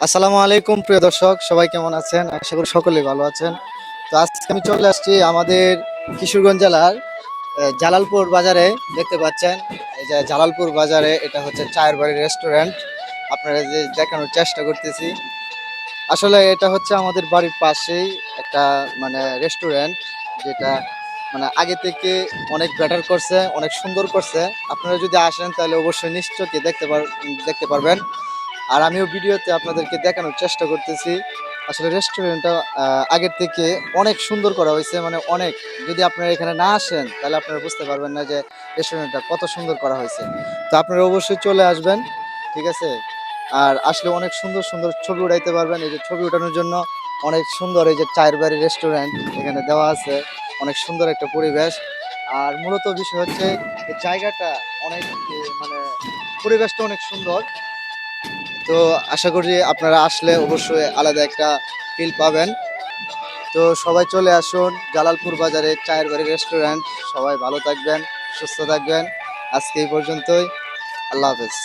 আসসালামু আলাইকুম, প্রিয় দর্শক, সবাই কেমন আছেন? আশা করি সকলেই ভালো আছেন। তো আজকে আমি চলে আসছি আমাদের কিশোরগঞ্জ জেলার জালালপুর বাজারে। দেখতে পাচ্ছেন, এই যে জালালপুর বাজারে এটা হচ্ছে চায়ের বাড়ি রেস্টুরেন্ট আপনারা যে দেখানোর চেষ্টা করতেছি। আসলে এটা হচ্ছে আমাদের বাড়ির পাশেই একটা মানে রেস্টুরেন্ট যেটা মানে আগে থেকে অনেক বেটার করছে, অনেক সুন্দর করছে। আপনারা যদি আসেন তাহলে অবশ্যই নিশ্চয়ই দেখতে পার, দেখতে পারবেন। আর আমিও ভিডিওতে আপনাদেরকে দেখানোর চেষ্টা করতেছি। আসলে রেস্টুরেন্টটা আগের থেকে অনেক সুন্দর করা হয়েছে। মানে অনেক। যদি আপনারা এখানে না আসেন, তাহলে আপনারা বুঝতে পারবেন না যে রেস্টুরেন্টটা কত সুন্দর করা হয়েছে। তো আপনারা অবশ্যই চলে আসবেন, ঠিক আছে? আর আসলে অনেক সুন্দর সুন্দর ছবি উঠাইতে পারবেন। এই যে ছবি উঠানোর জন্য অনেক সুন্দর এই যে চায়ের বাড়ি রেস্টুরেন্ট এখানে দেওয়া আছে। অনেক সুন্দর একটা পরিবেশ। আর মূলত বিষয় হচ্ছে জায়গাটা অনেক মানে পরিবেশটা অনেক সুন্দর। তো আশা করি আপনারা আসলে অবশ্যই আলাদা একটা ফিল পাবেন। তো সবাই চলে আসুন জালালপুর বাজারে চায়ের বাড়ি রেস্টুরেন্ট সবাই ভালো থাকবেন, সুস্থ থাকবেন। আজকে এই পর্যন্তই। আল্লাহ হাফেজ।